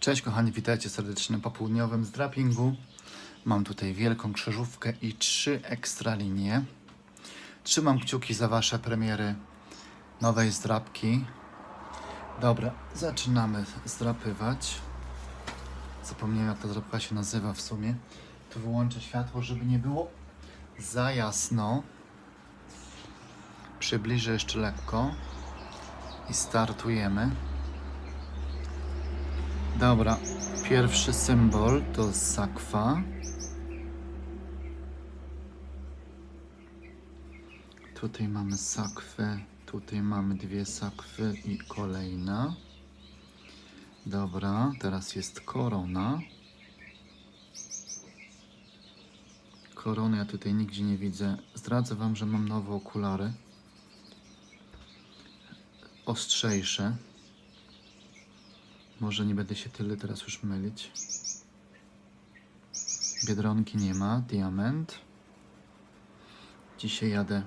Cześć kochani, witajcie serdecznie na popołudniowym zdrapingu. Mam tutaj wielką krzyżówkę i trzy ekstra linie. Trzymam kciuki za Wasze premiery nowej zdrapki. Dobra, zaczynamy zdrapywać. Zapomniałem jak ta zdrapka się nazywa w sumie. Tu wyłączę światło, żeby nie było za jasno. Przybliżę jeszcze lekko i startujemy. Dobra, pierwszy symbol to sakwa. Tutaj mamy sakwę, tutaj mamy dwie sakwy i kolejna. Dobra, teraz jest korona. Korony ja tutaj nigdzie nie widzę. Zdradzę Wam, że mam nowe okulary. Ostrzejsze. Może nie będę się tyle teraz już mylić. Biedronki nie ma, diament. Dzisiaj jadę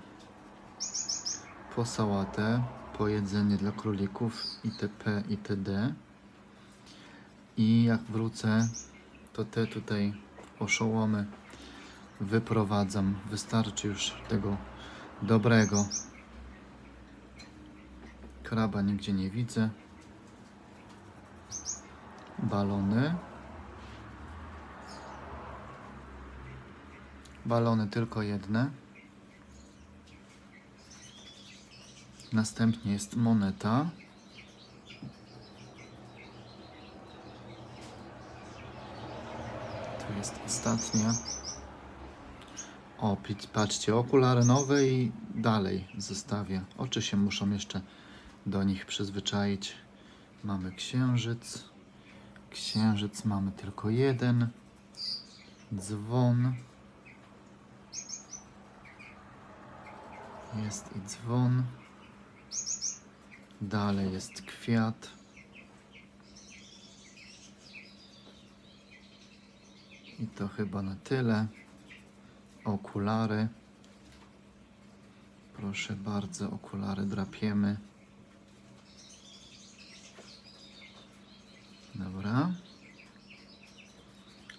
po sałatę, po jedzenie dla królików itp. itd. I jak wrócę, to te tutaj oszołomy wyprowadzam. Wystarczy już tego dobrego. Kraba nigdzie nie widzę balony. Balony tylko jedne. Następnie jest moneta. Tu jest ostatnia. O, patrzcie, okulary nowe i dalej zostawię. Oczy się muszą jeszcze do nich przyzwyczaić. Mamy księżyc. Księżyc mamy tylko jeden. Dzwon. Jest i dzwon. Dalej jest kwiat. I to chyba na tyle. Okulary. Proszę bardzo, okulary drapiemy.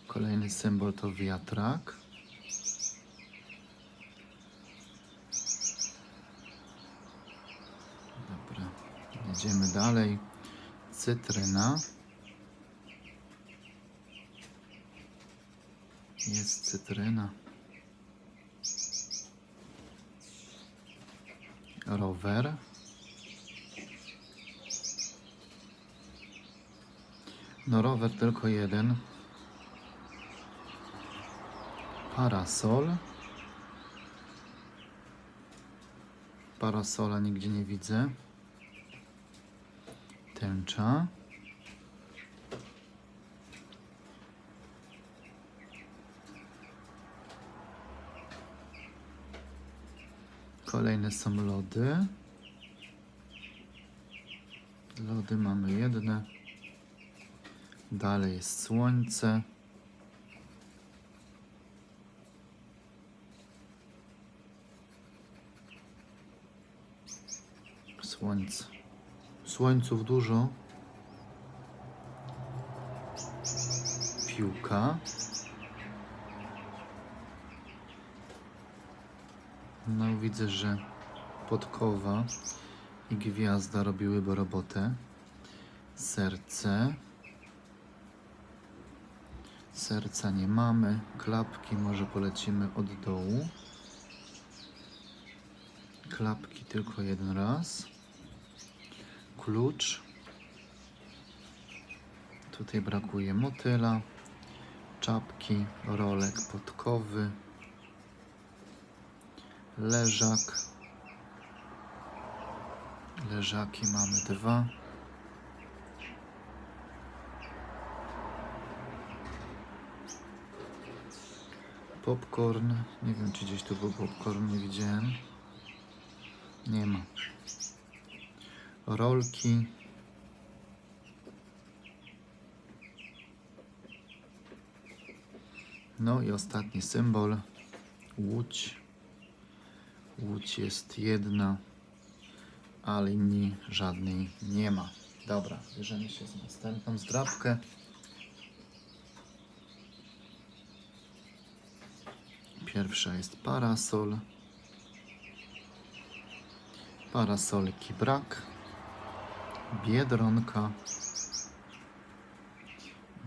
Kolejny symbol to wiatrak. Dobra. Jedziemy dalej. Cytryna. Jest cytryna. Rower. No rower tylko jeden. Parasol. Parasola nigdzie nie widzę. Tęcza. Kolejne są lody. Lody mamy jedne. Dalej jest słońce. Słońce. Słońców dużo. Piłka. No widzę, że podkowa i gwiazda robiłyby robotę. Serce. Serca nie mamy. Klapki może polecimy od dołu. Klapki tylko jeden raz. Klucz. Tutaj brakuje motyla. Czapki, rolek podkowy. Leżak. Leżaki mamy dwa. Popcorn. Nie wiem, czy gdzieś tu był popcorn, nie widziałem. Nie ma. Rolki. No i ostatni symbol. Łódź. Łódź jest jedna, a linii żadnej nie ma. Dobra, bierzemy się z następną zdrabkę. Pierwsza jest parasol. Parasolki brak. Biedronka.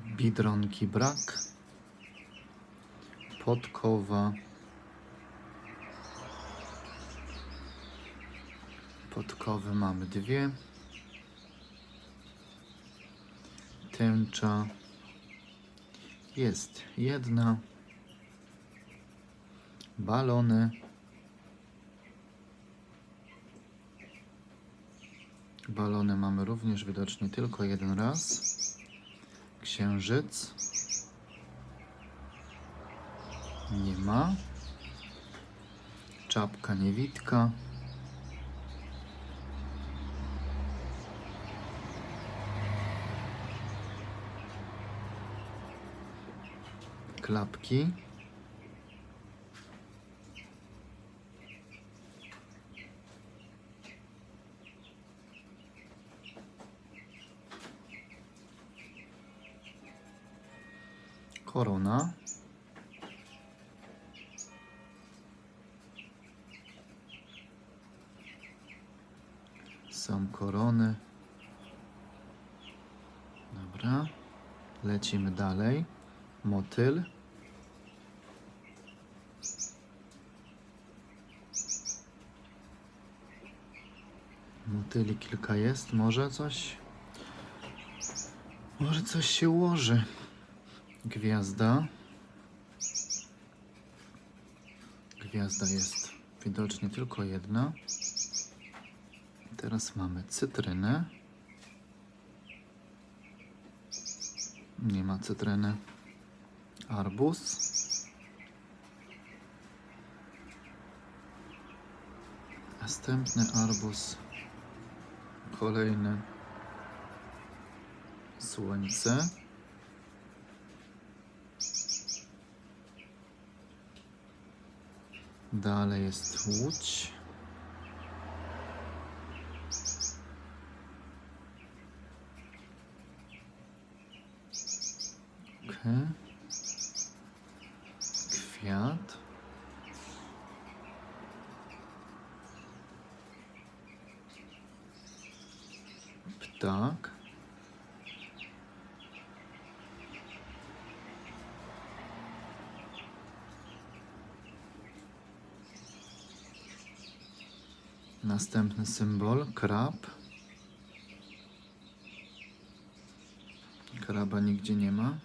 Bidronki brak. Podkowa. Podkowy mamy dwie. Tęcza jest jedna. Balony. Balony mamy również widocznie tylko jeden raz. Księżyc. Nie ma. Czapka niewitka. Klapki. Korona. Są korony. Dobra. Lecimy dalej. Motyl. Motyli kilka jest. Może coś. Może coś się ułoży. Gwiazda. Gwiazda jest widocznie tylko jedna. Teraz mamy cytrynę. Nie ma cytryny. Arbuz. Następny arbuz. Kolejny. Słońce. Dalej jest łódź. Okej. Kwiat. Ptak. Następny symbol krab. Kraba nigdzie nie ma.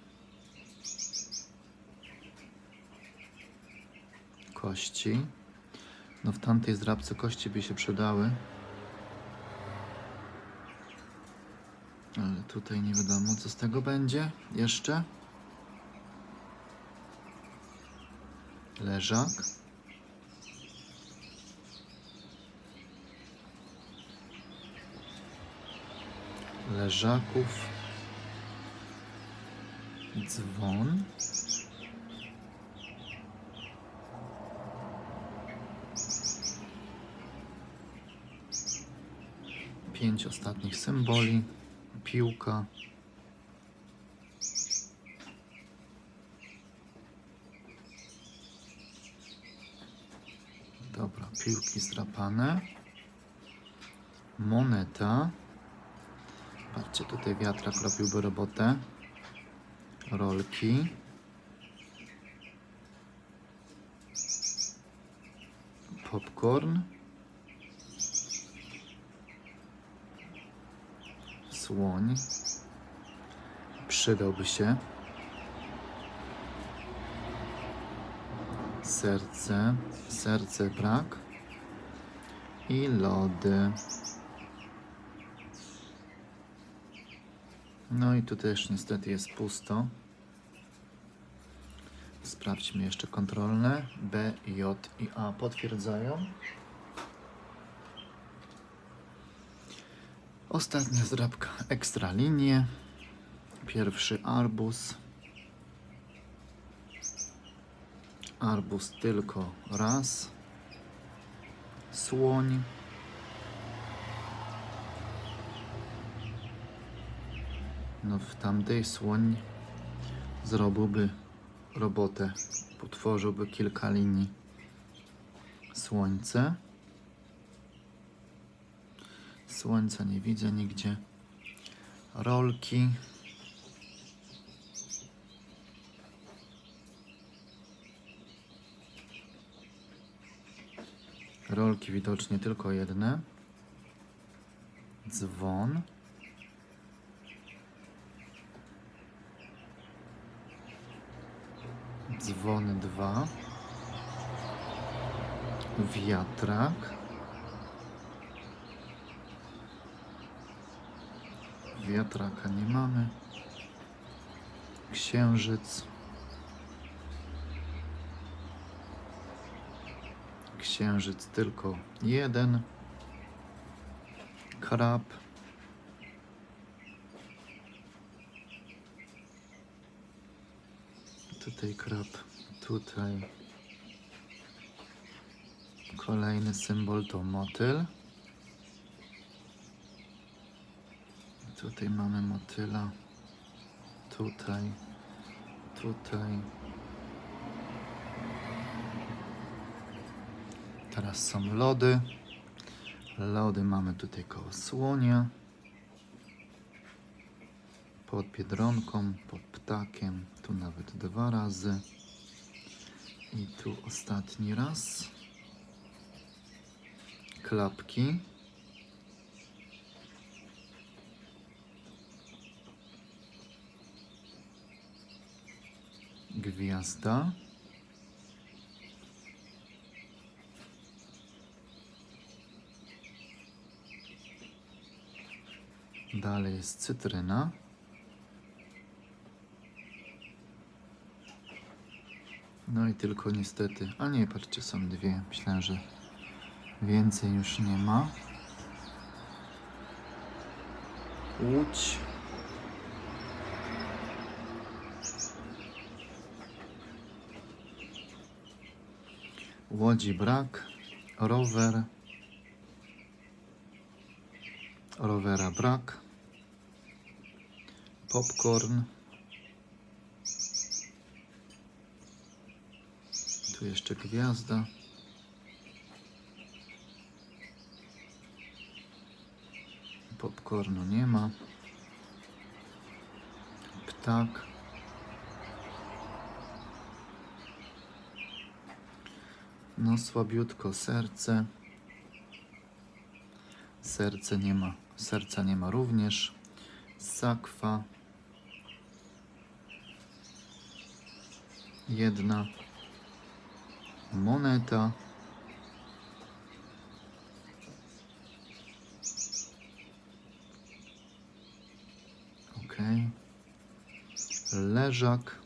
Kości. No w tamtej zdrabce kości by się przydały. Ale tutaj nie wiadomo co z tego będzie jeszcze. Leżak. Leżaków. Dzwon. Pięć ostatnich symboli. Piłka. Dobra, piłki zdrapane. Moneta. Patrzcie, tutaj wiatrak robiłby robotę. Rolki. Popcorn. Słoń. Przydałby się. Serce. Serce brak. I lody. No i tu też niestety jest pusto. Sprawdźmy jeszcze kontrolne. B, J i A potwierdzają. Ostatnia zdrabka ekstra linie. Pierwszy arbuz. Arbuz tylko raz. Słoń. No w tamtej słoń zrobiłby robotę. Potworzyłby kilka linii. Słońce. Słońca nie widzę nigdzie. Rolki. Rolki widocznie tylko jedne. Dzwon. Dzwony dwa. Wiatrak. Wiatraka nie mamy. Księżyc. Księżyc tylko jeden. Krab. Tutaj krab, tutaj kolejny symbol to motyl. Tutaj mamy motyla, tutaj, tutaj. Teraz są lody. Lody mamy tutaj koło słonia. Pod biedronką, pod ptakiem. Tu nawet dwa razy. I tu ostatni raz. Klapki. Gwiazda. Dalej jest cytryna. No i tylko niestety, a nie, patrzcie, są dwie. Myślałem, że więcej już nie ma. Łódź. Łodzi brak. Rower. Rowera brak. Popcorn. Tu jeszcze gwiazda. Popcornu nie ma. Ptak. No słabiutko serce. Serce nie ma. Serca nie ma również. Sakwa. Jedna moneta. Ok. Leżak.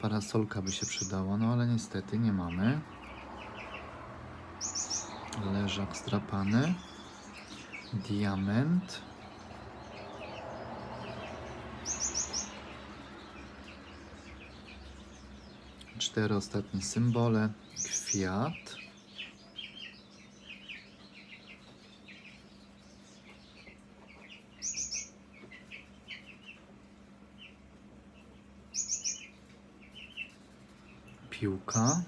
Parasolka by się przydała, no ale niestety nie mamy. Leżak zdrapany. Diament. Cztery ostatnie symbole. Kwiat. Piłka.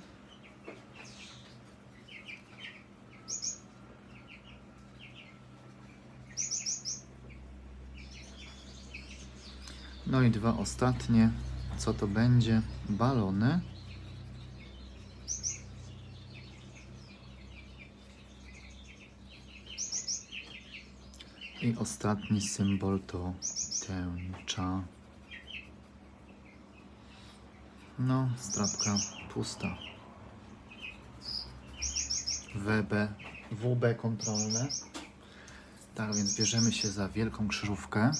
No i dwa ostatnie. Co to będzie? Balony. Ostatni symbol to tęcza. No, strapka pusta. WB, WB kontrolne. Tak więc bierzemy się za wielką krzyżówkę.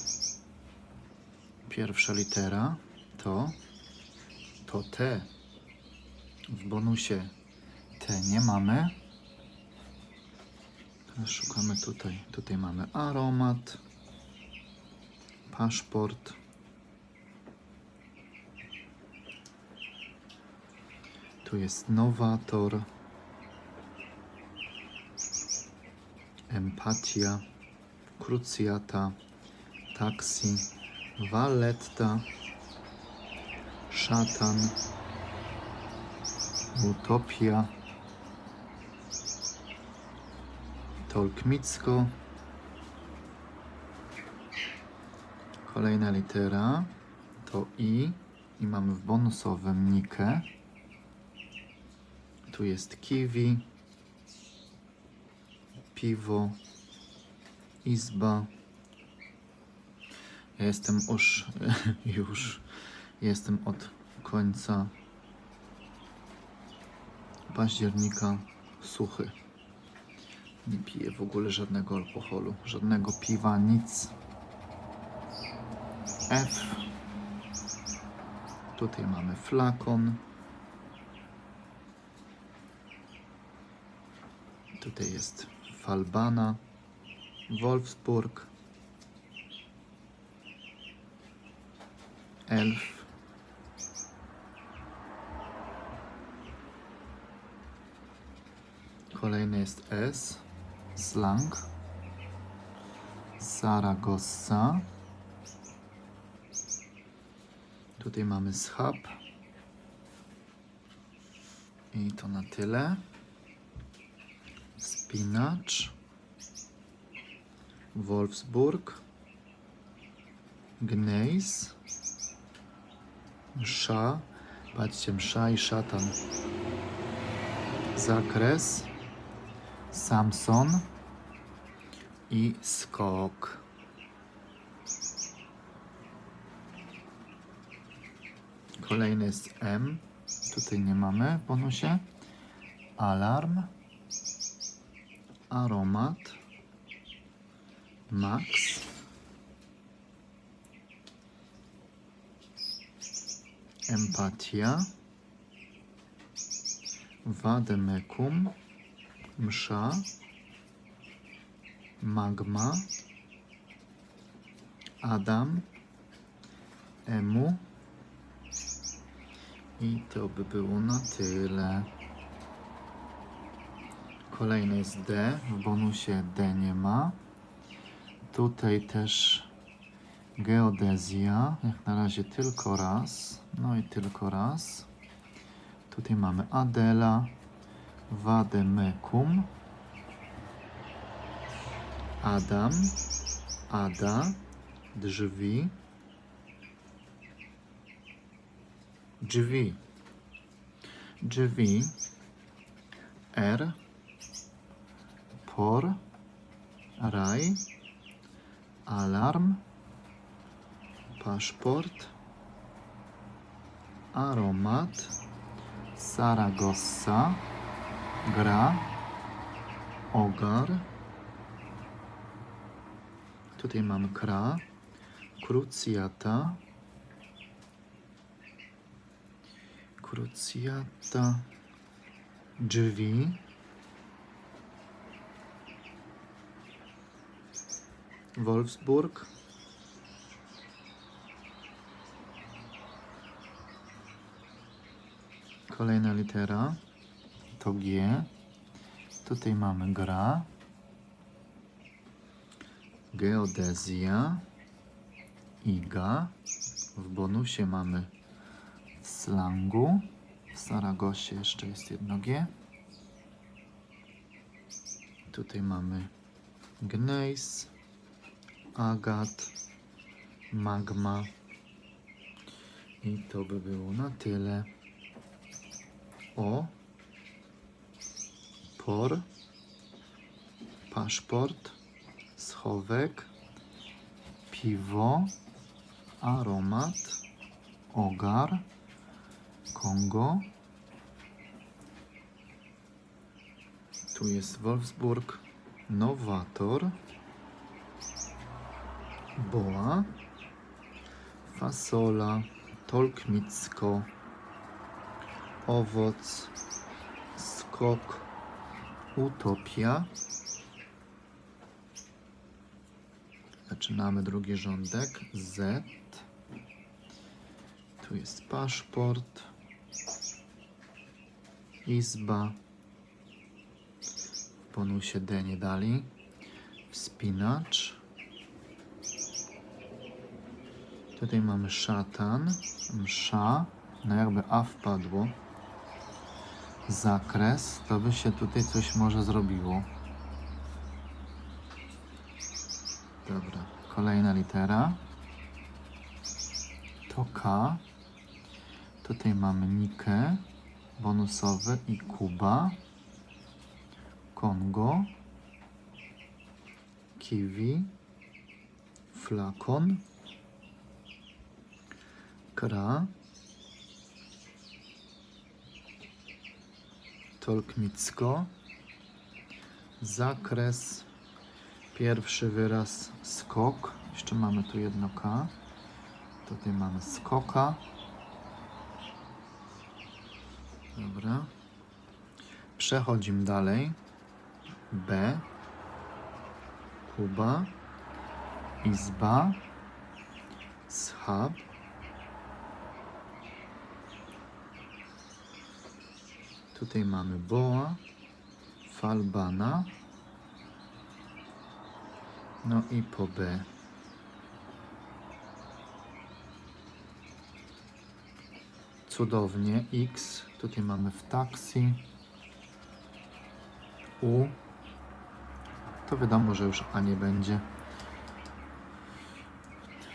Pierwsza litera to to T. W bonusie T nie mamy. Szukamy tutaj. Tutaj mamy aromat, paszport. Tu jest nowator, empatia, krucjata, taksi, Valletta, szatan, utopia, tolkmicko, kolejna litera to i i mamy w bonusowym nikę. Tu jest kiwi, piwo, izba. Ja jestem już, już jestem od końca października suchy. Nie piję w ogóle żadnego alkoholu, żadnego piwa, nic. F. Tutaj mamy flakon. Tutaj jest Falbana, Wolfsburg, Elf, Kolejny jest S, Slang, Saragossa. Tutaj mamy schab. I to na tyle. Spinacz. Wolfsburg. Gneis. Msza. Patrzcie, msza i szatan. Zakres. Samson. I skok. Kolejny jest M. Tutaj nie mamy w bonusie. Alarm. Aromat. Max. Empatia. Wademekum. Msza. Magma. Adam. Emu. I to by było na tyle. Kolejny jest D. W bonusie D nie ma. Tutaj też geodezja. Jak na razie tylko raz. No i tylko raz. Tutaj mamy Adela. Wademekum. Adam. Ada. Drzwi. drzwi, drzwi, R, por, raj, alarm, paszport, aromat, Saragossa, gra, ogar, tutaj mamy kra, krucjata, Krucjata. Drzwi. Wolfsburg. Kolejna litera to G. Tutaj mamy gra. Geodezja. Iga. W bonusie mamy w slangu. W Saragosie jeszcze jest jedno G. Tutaj mamy Gneis, Agat, Magma. I to by było na tyle. O. Por. Paszport. Schowek. Piwo. Aromat. Ogar. Kongo. Tu jest Wolfsburg, Nowator, Boa, Fasola, Tolkmicko, Owoc, Skok, Utopia. Zaczynamy drugi rządek. Z. Tu jest paszport. Izba. W bonusie D nie dali. Wspinacz. Tutaj mamy szatan, msza, No jakby A wpadło. Zakres, to by się tutaj coś może zrobiło. Dobra, kolejna litera. To K. Tutaj mamy Nikę, bonusowy i Kuba. Kongo. Kiwi. Flakon. Kra. Tolknicko. Zakres. Pierwszy wyraz skok. Jeszcze mamy tu jedno K. Tutaj mamy skoka. Dobra. Przechodzimy dalej. B. Kuba. Izba. Schab. Tutaj mamy boa. Falbana. No i po B. Cudownie. X. Tutaj mamy w taksi. U. To wiadomo, że już A nie będzie.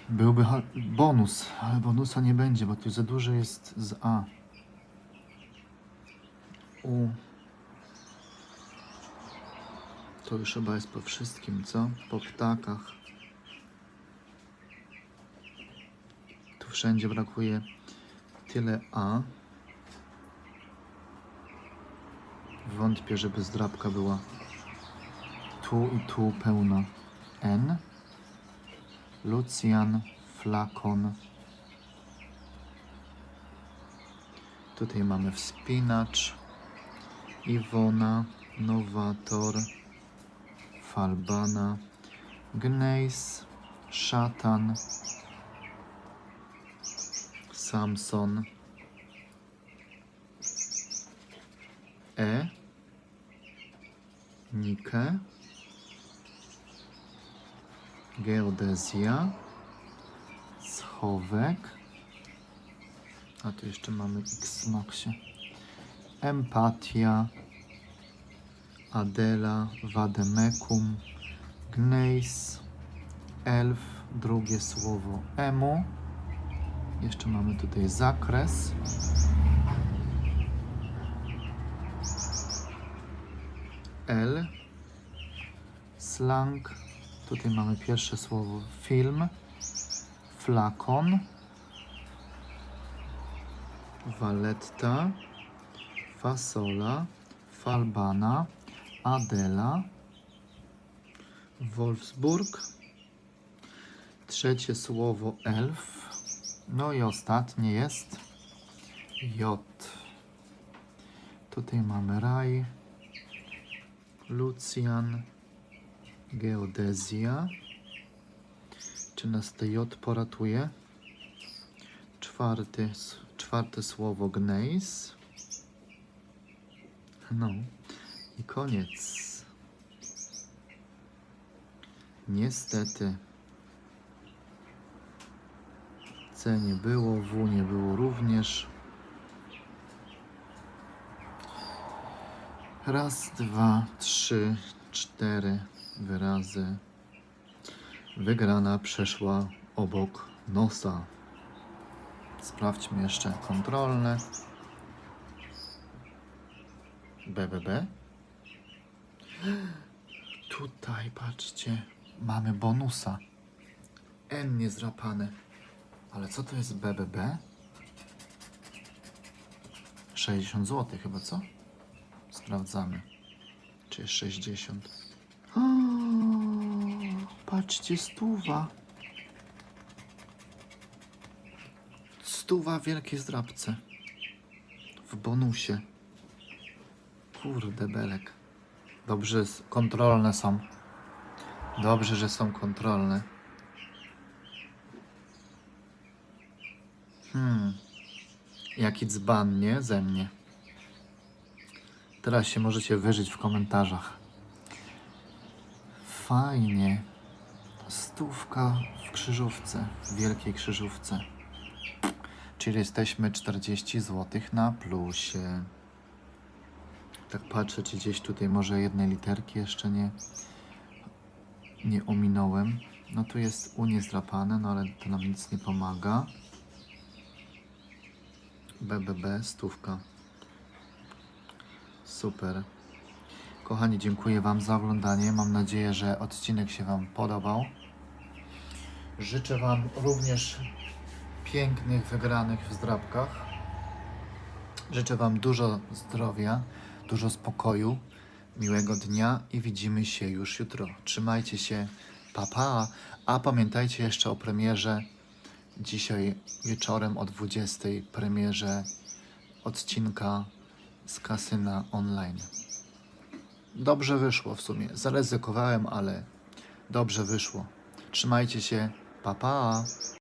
Byłby bonus, ale bonusa nie będzie, bo tu za dużo jest z A. U. To już chyba jest po wszystkim, co? Po ptakach. Tu wszędzie brakuje tyle A. Wątpię, żeby zdrabka była tu i tu pełna. N. Lucjan, flakon. Tutaj mamy wspinacz. Iwona, nowator, falbana, gnejs, szatan, Samson, E, Nike, geodezja, schowek, a tu jeszcze mamy X Maxie, empatia, Adela, Wademekum, Gneis, Elf, drugie słowo Emu. Jeszcze mamy tutaj zakres. L, slang. Tutaj mamy pierwsze słowo film, flakon, waletta, fasola, falbana, Adela, Wolfsburg, trzecie słowo elf, no i ostatnie jest J. Tutaj mamy raj, Lucjan, geodezja. Czy nas te J poratuje? Czwarty, czwarte słowo gneis. No. I koniec. Niestety. C nie było, W nie było również. Raz, dwa, trzy, cztery wyrazy. Wygrana przeszła obok nosa. Sprawdźmy jeszcze kontrolne. BBB. Tutaj, patrzcie, mamy bonusa. N niezrapane. Ale co to jest BBB? 60 zł chyba, co? Sprawdzamy. Czy jest 60? O, patrzcie, stuwa. Stuwa wielkiej zdrabce. W bonusie. Kurde belek. Dobrze, kontrolne są. Dobrze, że są kontrolne. Hmm. Jaki dzban, nie? Ze mnie. Teraz się możecie wyżyć w komentarzach. Fajnie. Stówka w krzyżówce, w wielkiej krzyżówce. Czy Czyli jesteśmy 40 zł na plusie. Tak patrzę, czy gdzieś tutaj może jednej literki jeszcze nie, nie ominąłem. No tu jest U niezdrapane, no ale to nam nic nie pomaga. BBB, stówka. Super. Kochani, dziękuję Wam za oglądanie. Mam nadzieję, że odcinek się Wam podobał. Życzę Wam również pięknych wygranych w zdrabkach. Życzę Wam dużo zdrowia, dużo spokoju, miłego dnia i widzimy się już jutro. Trzymajcie się, pa pa. A pamiętajcie jeszcze o premierze dzisiaj wieczorem o 20 premierze odcinka z kasyna online. Dobrze wyszło w sumie. Zaryzykowałem, ale dobrze wyszło. Trzymajcie się. Pa pa.